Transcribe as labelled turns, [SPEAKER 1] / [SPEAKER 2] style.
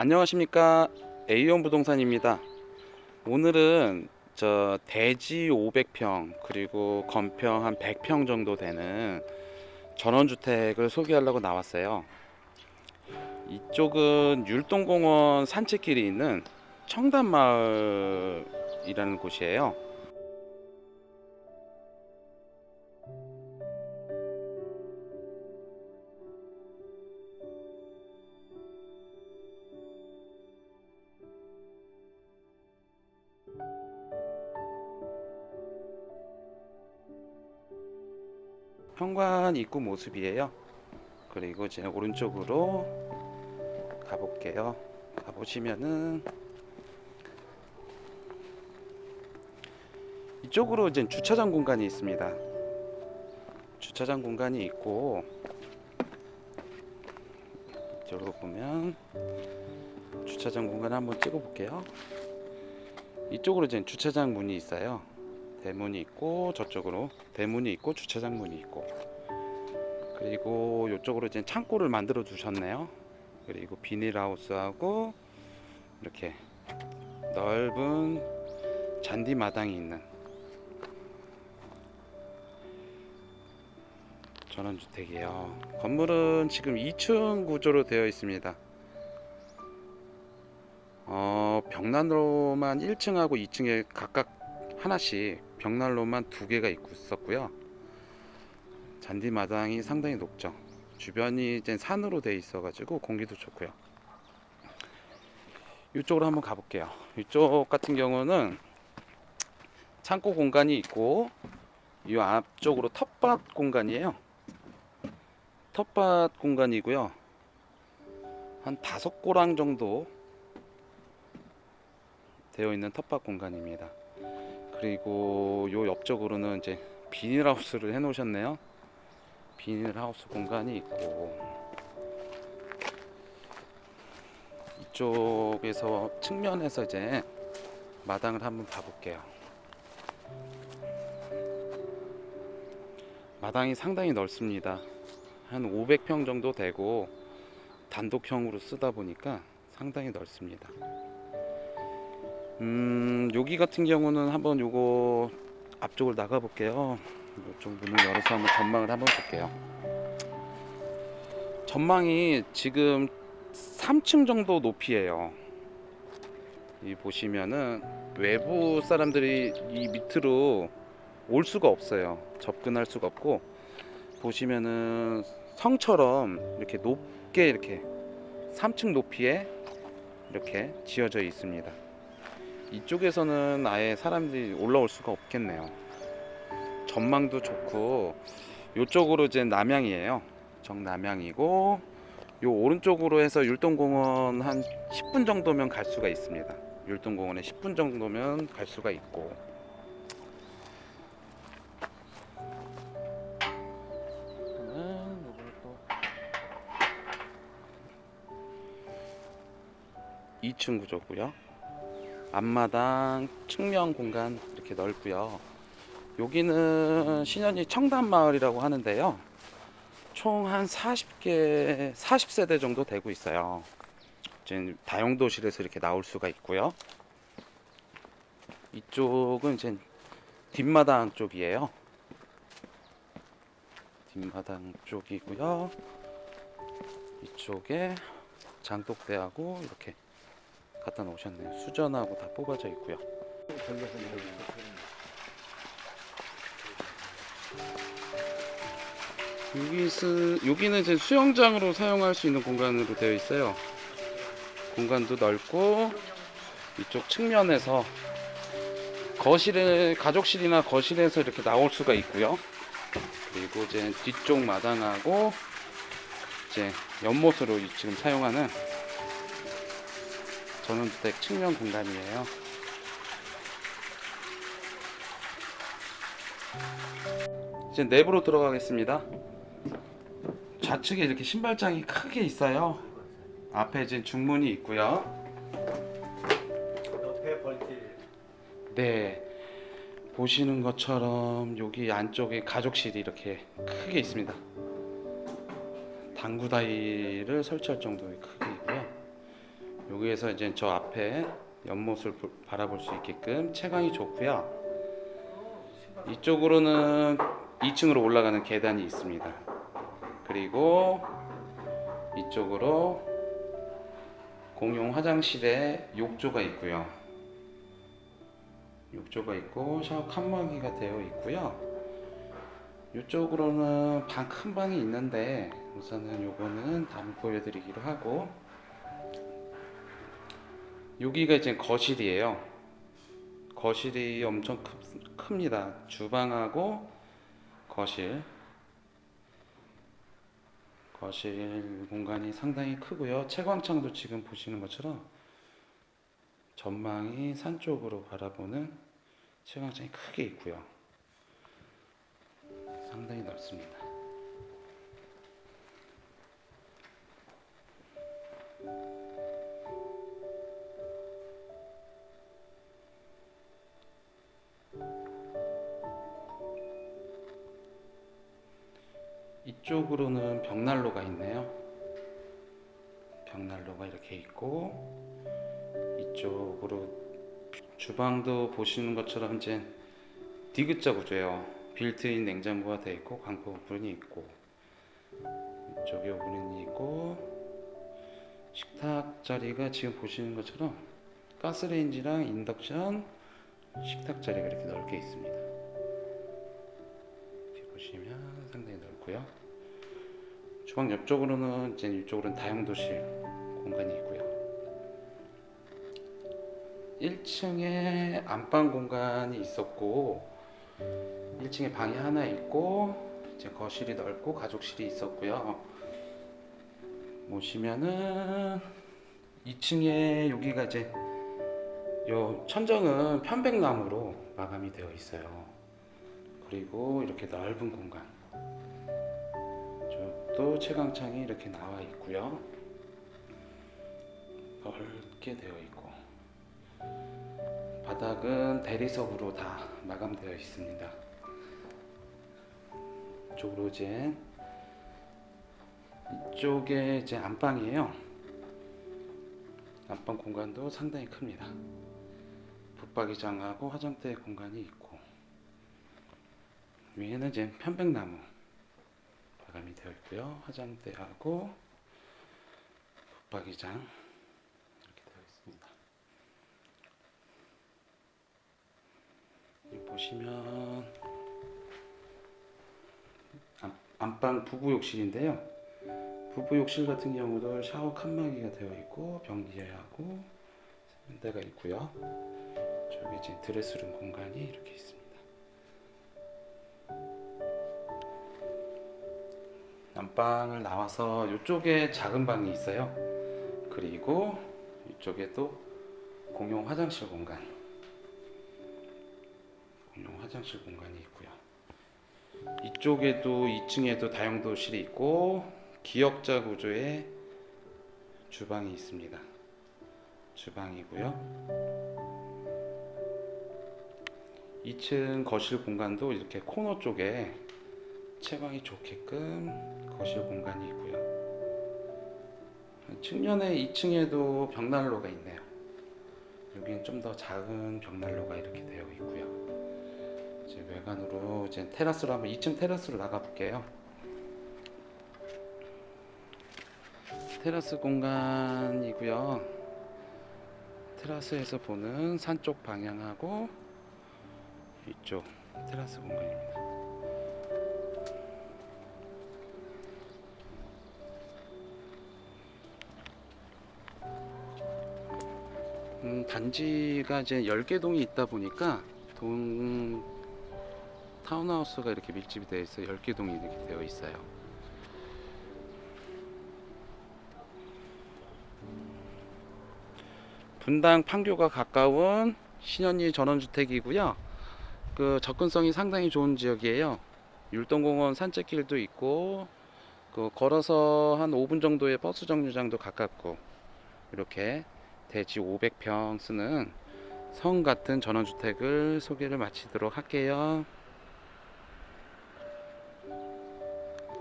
[SPEAKER 1] 안녕하십니까 A원 부동산입니다. 오늘은 저 대지 500평 그리고 건평 한 100평 정도 되는 전원주택을 소개하려고 나왔어요. 이쪽은 율동공원 산책길이 있는 청담마을이라는 곳이에요. 현관 입구 모습이에요. 그리고 이제 오른쪽으로 가볼게요. 가보시면은 이쪽으로 이제 주차장 공간이 있습니다. 주차장 공간이 있고 이쪽으로 보면 주차장 공간을 한번 찍어 볼게요. 이쪽으로 이제 주차장 문이 있어요. 대문이 있고 저쪽으로 대문이 있고 주차장 문이 있고 그리고 이쪽으로 이제 창고를 만들어 두셨네요. 그리고 비닐하우스하고 이렇게 넓은 잔디 마당이 있는 전원주택이에요. 건물은 지금 2층 구조로 되어 있습니다. 어, 벽난로만 1층하고 2층에 각각 하나씩 벽난로만 두 개가 있었고요. 잔디 마당이 상당히 높죠. 주변이 이제 산으로 돼 있어가지고 공기도 좋고요. 이쪽으로 한번 가볼게요. 이쪽 같은 경우는 창고 공간이 있고 이 앞쪽으로 텃밭 공간이에요. 텃밭 공간이고요. 한 다섯 고랑 정도 되어 있는 텃밭 공간입니다. 그리고 요 옆쪽으로는 이제 비닐하우스를 해 놓으셨네요. 비닐하우스 공간이 있고 이쪽에서 측면에서 이제 마당을 한번 봐볼게요. 마당이 상당히 넓습니다. 한 500평 정도 되고 단독형으로 쓰다 보니까 상당히 넓습니다. 음, 여기 같은 경우는 한번 요거 앞쪽을 나가 볼게요. 이쪽 문을 열어서 한번 전망을 한번 볼게요. 전망이 지금 3층 정도 높이에요. 이 보시면은 외부 사람들이 이 밑으로 올 수가 없어요. 접근할 수가 없고 보시면은 성처럼 이렇게 높게 이렇게 3층 높이에 이렇게 지어져 있습니다. 이쪽에서는 아예 사람들이 올라올 수가 없겠네요. 전망도 좋고 이쪽으로 이제 남양이에요. 정남양이고 요 오른쪽으로 해서 율동공원 한 10분 정도면 갈 수가 있습니다. 율동공원에 10분 정도면 갈 수가 있고 2층 구조고요. 앞마당 측면 공간 이렇게 넓고요. 여기는 신현이 청담마을이라고 하는데요. 총 한 40개, 40세대 정도 되고 있어요. 이제 다용도실에서 이렇게 나올 수가 있고요. 이쪽은 이제 뒷마당 쪽이에요. 뒷마당 쪽이고요. 이쪽에 장독대하고 이렇게 갖다 놓으셨네요. 수전하고 다 뽑아져 있고요. 여기 스, 여기는 이제 수영장으로 사용할 수 있는 공간으로 되어 있어요. 공간도 넓고 이쪽 측면에서 거실에 가족실이나 거실에서 이렇게 나올 수가 있고요. 그리고 이제 뒤쪽 마당하고 이제 연못으로 이- 지금 사용하는 전원주택 측면 공간이에요. 이제 내부로 들어가겠습니다. 좌측에 이렇게 신발장이 크게 있어요. 앞에 이제 중문이 있고요. 네. 보시는 것처럼 여기 안쪽에 가족실이 이렇게 크게 있습니다. 당구다이를 설치할 정도의 크게 있고요. 여기에서 이제 저 앞에 연못을 보- 바라볼 수 있게끔 채광이 좋고요. 이쪽으로는 2층으로 올라가는 계단이 있습니다. 그리고 이쪽으로 공용 화장실에 욕조가 있고요. 욕조가 있고 샤워 칸막이가 되어 있고요. 이쪽으로는 방 큰 방이 있는데 우선은 요거는 다음에 보여드리기로 하고 여기가 이제 거실이에요. 거실이 엄청 크, 큽니다. 주방하고 거실 거실 공간이 상당히 크고요. 채광창도 지금 보시는 것처럼 전망이 산 쪽으로 바라보는 채광창이 크게 있고요. 상당히 넓습니다. 이쪽으로는 벽난로가 있네요. 벽난로가 이렇게 있고 이쪽으로 주방도 보시는 것처럼 이제 디귿자 구조예요. 빌트인 냉장고가 되어 있고 광고 오븐이 있고 이쪽에 오븐이 있고 식탁 자리가 지금 보시는 것처럼 가스레인지랑 인덕션 식탁 자리가 이렇게 넓게 있습니다. 이렇게 보시면 상당히 넓고요. 주방 옆쪽으로는 이제 이쪽으로는 다용도실 공간이 있고요. 1층에 안방 공간이 있었고 1층에 방이 하나 있고 이제 거실이 넓고 가족실이 있었고요. 보시면은 2층에 여기가 이제 요 천정은 편백나무로 마감이 되어 있어요. 그리고 이렇게 넓은 공간. 또 채광창이 이렇게 나와 있고요. 넓게 되어 있고 바닥은 대리석으로 다 마감되어 있습니다. 이쪽으로 이제 이쪽에 이제 안방이에요. 안방 공간도 상당히 큽니다. 붙박이장하고 화장대 공간이 있고 위에는 이제 편백나무 마감이 되어 있고요. 화장대하고 붙박이장 이렇게 되어 있습니다. 보시면 안, 안방 부부 욕실인데요. 부부 욕실 같은 경우도 샤워 칸막이가 되어 있고 변기하고 세면대가 있고요. 저기 이제 드레스룸 공간이 이렇게 있습니다. 방을 나와서 이쪽에 작은 방이 있어요. 그리고 이쪽에 또 공용 화장실 공간, 공용 화장실 공간이 있고요. 이쪽에도 2층에도 다용도실이 있고 기역자 구조의 주방이 있습니다. 주방이고요. 2층 거실 공간도 이렇게 코너 쪽에 채광이 좋게끔 거실 공간이 있고요. 측면에 2층에도 벽난로가 있네요. 여기는 좀 더 작은 벽난로가 이렇게 되어 있고요. 이제 외관으로 이제 테라스로 한번 2층 테라스로 나가 볼게요. 테라스 공간이고요. 테라스에서 보는 산 쪽 방향하고 이쪽 테라스 공간입니다. 음, 단지가 이제 10개 동이 있다 보니까 동 타운하우스가 이렇게 밀집이 되어 있어 10개 동이 이렇게 되어 있어요. 분당 판교가 가까운 신현리 전원주택이고요. 그 접근성이 상당히 좋은 지역이에요. 율동공원 산책길도 있고 그 걸어서 한 5분 정도의 버스 정류장도 가깝고 이렇게 대지 500평 쓰는 성 같은 전원주택을 소개를 마치도록 할게요.